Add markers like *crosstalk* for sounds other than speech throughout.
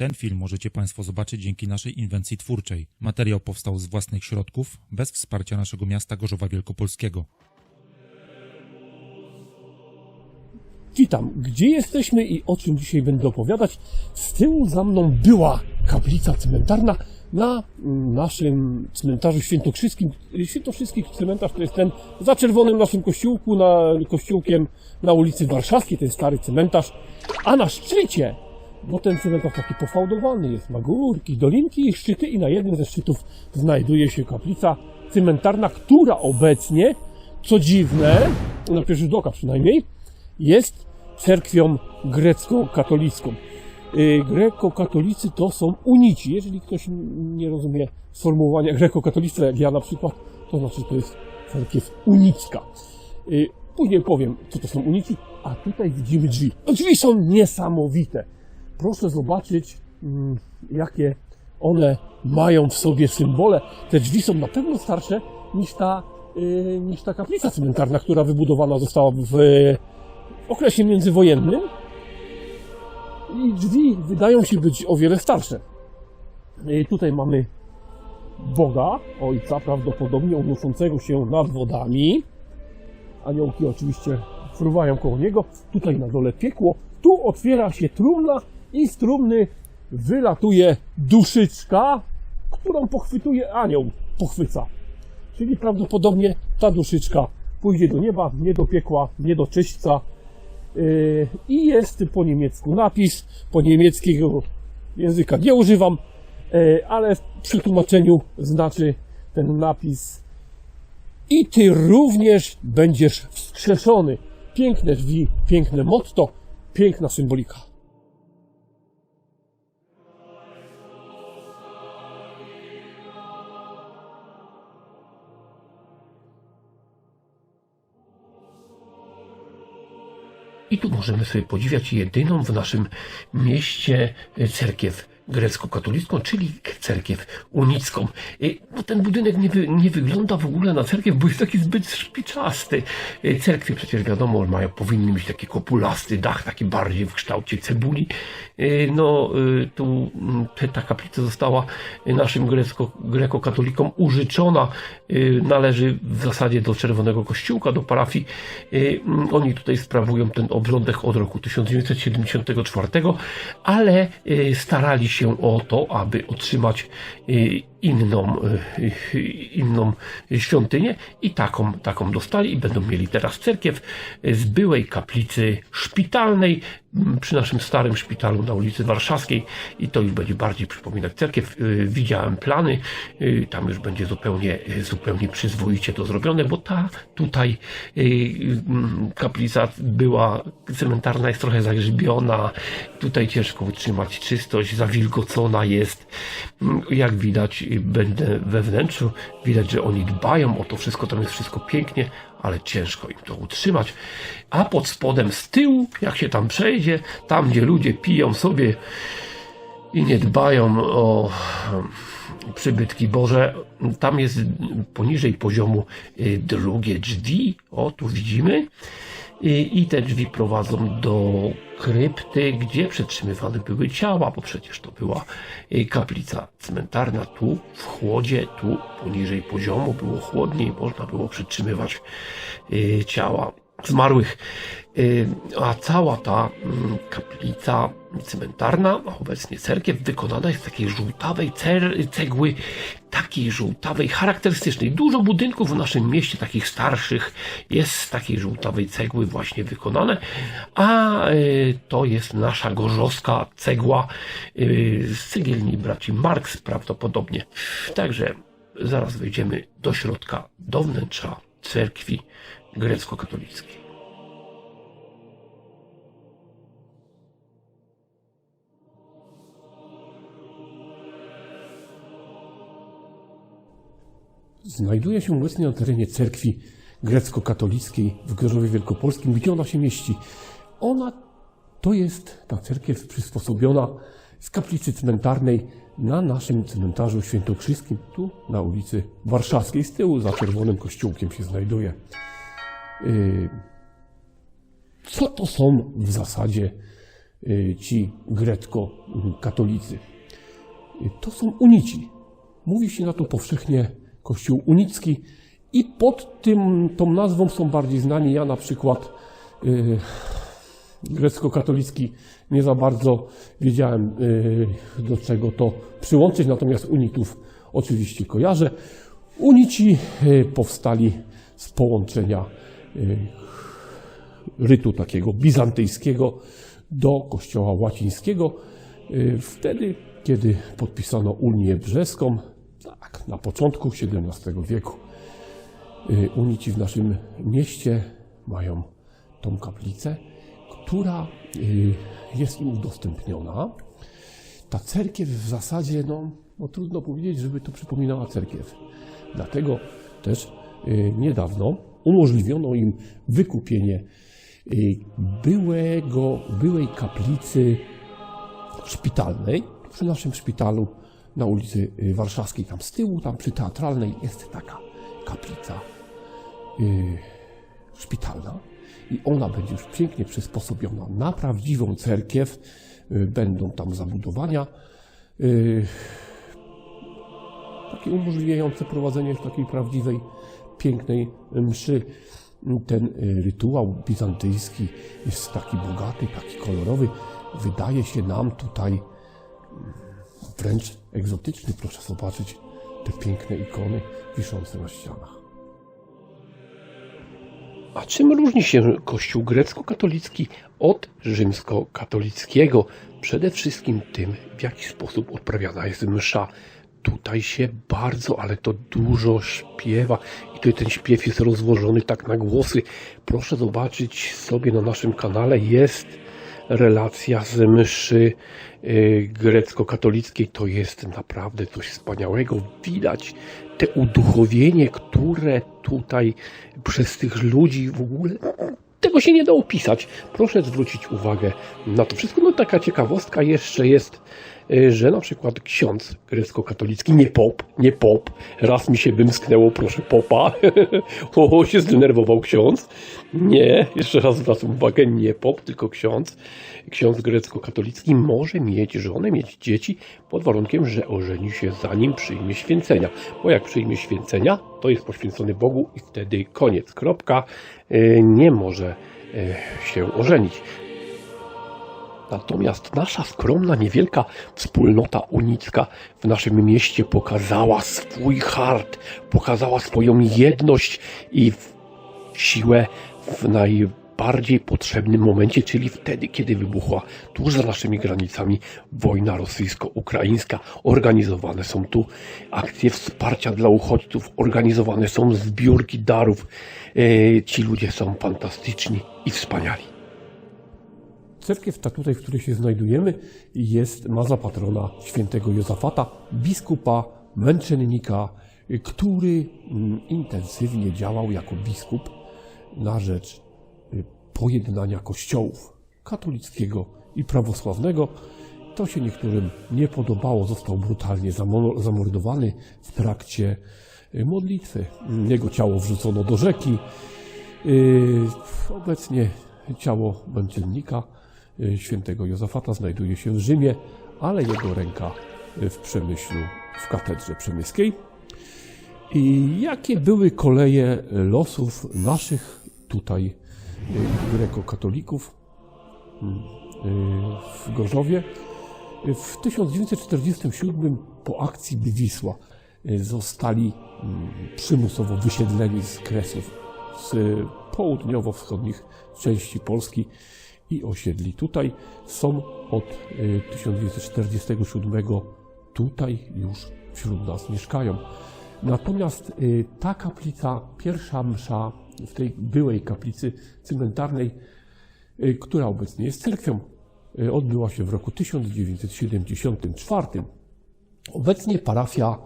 Ten film możecie Państwo zobaczyć dzięki naszej inwencji twórczej. Materiał powstał z własnych środków, bez wsparcia naszego miasta Gorzowa Wielkopolskiego. Witam. Gdzie jesteśmy i o czym dzisiaj będę opowiadać? Z tyłu za mną była kaplica cmentarna na mm, naszym cmentarzu świętokrzyskim. Świętokrzyski cmentarz to jest ten za czerwonym naszym kościółku, na, kościółkiem na ulicy Warszawskiej, ten stary cmentarz. A na szczycie, bo ten cmentarz taki pofałdowany jest, ma górki, dolinki i szczyty i na jednym ze szczytów znajduje się kaplica cmentarna, która obecnie, co dziwne, na pierwszy rzut oka przynajmniej, jest cerkwią grecko-katolicką. Y, Greko-katolicy to są unici. Jeżeli ktoś nie rozumie sformułowania greko-katolictwa, jak ja na przykład, to znaczy to jest cerkiew unicka. Y, Później powiem, co to są unici, a tutaj widzimy drzwi. No, Drzwi są niesamowite. Proszę zobaczyć, mm, jakie one mają w sobie symbole. Te drzwi są na pewno starsze niż ta, y, niż ta kaplica cmentarna, która wybudowana została w okresie międzywojennym i drzwi wydają się być o wiele starsze. I tutaj mamy Boga, Ojca prawdopodobnie unoszącego się nad wodami. Aniołki oczywiście fruwają koło niego. Tutaj na dole piekło. Tu otwiera się trumna i z trumny wylatuje duszyczka, którą pochwytuje anioł. Pochwyca. Czyli prawdopodobnie ta duszyczka pójdzie do nieba, nie do piekła, nie do czyśćca. Yy, I jest po niemiecku napis, po niemieckiego języka nie używam, yy, ale w przetłumaczeniu znaczy ten napis i ty również będziesz wskrzeszony. Piękne drzwi, piękne motto, piękna symbolika. I tu możemy sobie podziwiać jedyną w naszym mieście cerkiew grecko-katolicką, czyli cerkiew unicką. E, No, ten budynek nie, wy, nie wygląda w ogóle na cerkiew, bo jest taki zbyt szpiczasty. E, Cerkwie przecież wiadomo, mają, powinny mieć taki kopulasty dach, taki bardziej w kształcie cebuli. E, No, tu ta kaplica została naszym grecko, grekokatolikom użyczona. Należy w zasadzie do Czerwonego Kościółka, do parafii. Oni tutaj sprawują ten obrządek od roku 1974, ale starali się o to, aby otrzymać e, inną, e, inną świątynię i taką, taką dostali i będą mieli teraz cerkiew z byłej kaplicy szpitalnej przy naszym starym szpitalu na ulicy Warszawskiej i to już będzie bardziej przypominać cerkiew. E, Widziałem plany, e, tam już będzie zupełnie, zupełnie przyzwoicie to zrobione, bo ta tutaj kaplica była cmentarna, jest trochę zagrzybiona, tutaj ciężko utrzymać czystość, zawilgocona jest. Jak widać, y, będę we wnętrzu, widać, że oni dbają o to wszystko, tam jest wszystko pięknie, ale ciężko im to utrzymać. A pod spodem z tyłu, jak się tam przejdzie, tam gdzie ludzie piją sobie i nie dbają o em, przybytki Boże, tam jest poniżej poziomu y, drugie drzwi, o tu widzimy, i, i te drzwi prowadzą do krypty, gdzie przetrzymywane były ciała, bo przecież to była y, kaplica cmentarna. Tu w chłodzie, tu poniżej poziomu było chłodniej, można było przetrzymywać y, ciała zmarłych. A cała ta kaplica cmentarna, a obecnie cerkiew, wykonana jest z takiej żółtawej cegły, takiej żółtawej, charakterystycznej. Dużo budynków w naszym mieście, takich starszych, jest z takiej żółtawej cegły właśnie wykonane, a y, to jest nasza gorzowska cegła y, z cegielni braci Marx prawdopodobnie. Także zaraz wejdziemy do środka, do wnętrza cerkwi grecko-katolickiej. Znajduje się obecnie na terenie cerkwi grecko-katolickiej w Gorzowie Wielkopolskim. Gdzie ona się mieści? Ona to jest ta cerkiew przysposobiona z kaplicy cmentarnej na naszym cmentarzu świętokrzyskim, tu na ulicy Warszawskiej. Z tyłu za czerwonym kościółkiem się znajduje. Yy, Co to są w zasadzie y, ci grecko-katolicy. Y, To są unici. Mówi się na to powszechnie Kościół unicki i pod tym, tą nazwą są bardziej znani. Ja na przykład y, grecko-katolicki nie za bardzo wiedziałem y, do czego to przyłączyć, natomiast unitów oczywiście kojarzę. Unici y, powstali z połączenia y, rytu takiego bizantyjskiego do kościoła łacińskiego. Y, Wtedy, kiedy podpisano Unię Brzeską, tak, na początku XVII wieku, y, unici w naszym mieście mają tą kaplicę, która y, jest im udostępniona. Ta cerkiew w zasadzie, no, no trudno powiedzieć, żeby to przypominała cerkiew. Dlatego też y, niedawno umożliwiono im wykupienie byłego, byłej kaplicy szpitalnej przy naszym szpitalu na ulicy y, Warszawskiej, tam z tyłu, tam przy Teatralnej jest taka kaplica y, szpitalna i ona będzie już pięknie przysposobiona na prawdziwą cerkiew. Y, Będą tam zabudowania y, takie umożliwiające prowadzenie takiej prawdziwej, pięknej mszy. Ten y, rytuał bizantyjski jest taki bogaty, taki kolorowy. Wydaje się nam tutaj wręcz egzotyczny. Proszę zobaczyć te piękne ikony wiszące na ścianach. A czym różni się Kościół grecko-katolicki od rzymsko-katolickiego? Przede wszystkim tym, w jaki sposób odprawiana jest msza. Tutaj się bardzo, ale to dużo śpiewa i tutaj ten śpiew jest rozłożony tak na głosy. Proszę zobaczyć sobie na naszym kanale jest relacja z mszy y, grecko-katolickiej. To jest naprawdę coś wspaniałego. Widać te uduchowienie, które tutaj przez tych ludzi w ogóle tego się nie da opisać. Proszę zwrócić uwagę na to wszystko. No taka ciekawostka jeszcze jest, że na przykład ksiądz grecko-katolicki, nie pop, nie pop, raz mi się wymsknęło, proszę popa, *laughs* o, się zdenerwował ksiądz. Nie, jeszcze raz zwracam uwagę, nie pop, tylko ksiądz. Ksiądz grecko-katolicki może mieć żonę, mieć dzieci pod warunkiem, że ożeni się zanim przyjmie święcenia. Bo jak przyjmie święcenia, to jest poświęcony Bogu i wtedy koniec, kropka, Y, nie może y, się ożenić. Natomiast nasza skromna, niewielka wspólnota unicka w naszym mieście pokazała swój hart, pokazała swoją jedność i siłę w najbardziej potrzebnym momencie, czyli wtedy, kiedy wybuchła tuż za naszymi granicami wojna rosyjsko-ukraińska. Organizowane są tu akcje wsparcia dla uchodźców, organizowane są zbiórki darów. E, Ci ludzie są fantastyczni i wspaniali. Cerkiew ta tutaj, w której się znajdujemy, jest, ma za patrona świętego Józafata, biskupa, męczennika, y, który mm, intensywnie działał jako biskup na rzecz y, pojednania kościołów katolickiego i prawosławnego. To się niektórym nie podobało, został brutalnie zamo- zamordowany w trakcie y, modlitwy. Jego ciało wrzucono do rzeki. Yy, Obecnie ciało męczennika świętego Józafata znajduje się w Rzymie, ale jego ręka yy, w Przemyślu, w katedrze przemyskiej. I jakie były koleje losów naszych tutaj yy, grekokatolików mm, w Gorzowie? W 1947 po akcji Wisła y, zostali mm, przymusowo wysiedleni z Kresów, z południowo-wschodnich części Polski i osiedli tutaj. Są od y, 1947 tutaj już wśród nas mieszkają. Natomiast y, ta kaplica, pierwsza msza w tej byłej kaplicy cmentarnej, y, która obecnie jest cerkwią, y, odbyła się w roku 1974. Obecnie parafia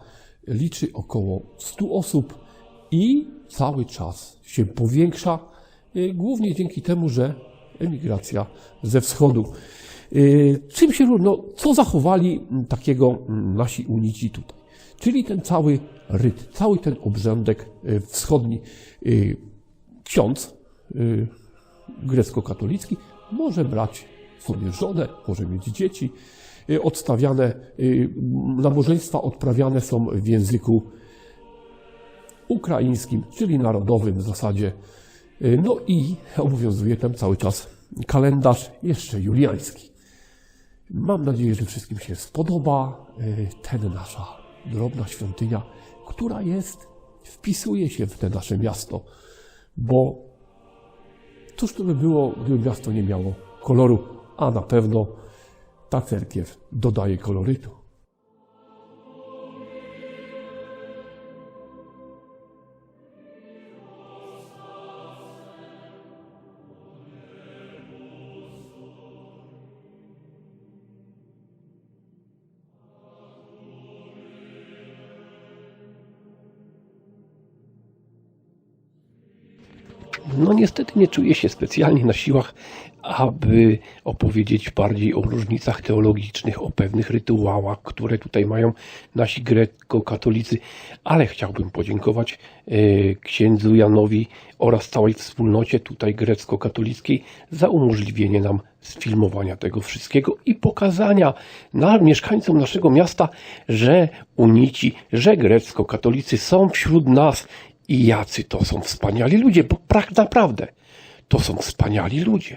liczy około 100 osób i cały czas się powiększa, y, głównie dzięki temu, że emigracja ze wschodu. Y, Czym się? No, co zachowali takiego mm, nasi unici tutaj? Czyli ten cały ryt, cały ten obrządek y, wschodni. Y, Ksiądz grecko-katolicki może brać sobie żonę, może mieć dzieci. Odstawiane, nabożeństwa odprawiane są w języku ukraińskim, czyli narodowym w zasadzie. Y, No i obowiązuje tam cały czas kalendarz jeszcze juliański. Mam nadzieję, że wszystkim się spodoba y, ten nasza drobna świątynia, która jest, wpisuje się w te nasze miasto, bo cóż to by było, gdyby miasto nie miało koloru, a na pewno ta cerkiew dodaje kolorytu. No niestety nie czuję się specjalnie na siłach, aby opowiedzieć bardziej o różnicach teologicznych, o pewnych rytuałach, które tutaj mają nasi grecko-katolicy, ale chciałbym podziękować e, księdzu Janowi oraz całej wspólnocie tutaj grecko-katolickiej za umożliwienie nam sfilmowania tego wszystkiego i pokazania na, mieszkańcom naszego miasta, że unici, że grecko-katolicy są wśród nas i jacy to są wspaniali ludzie, bo pra- naprawdę to są wspaniali ludzie.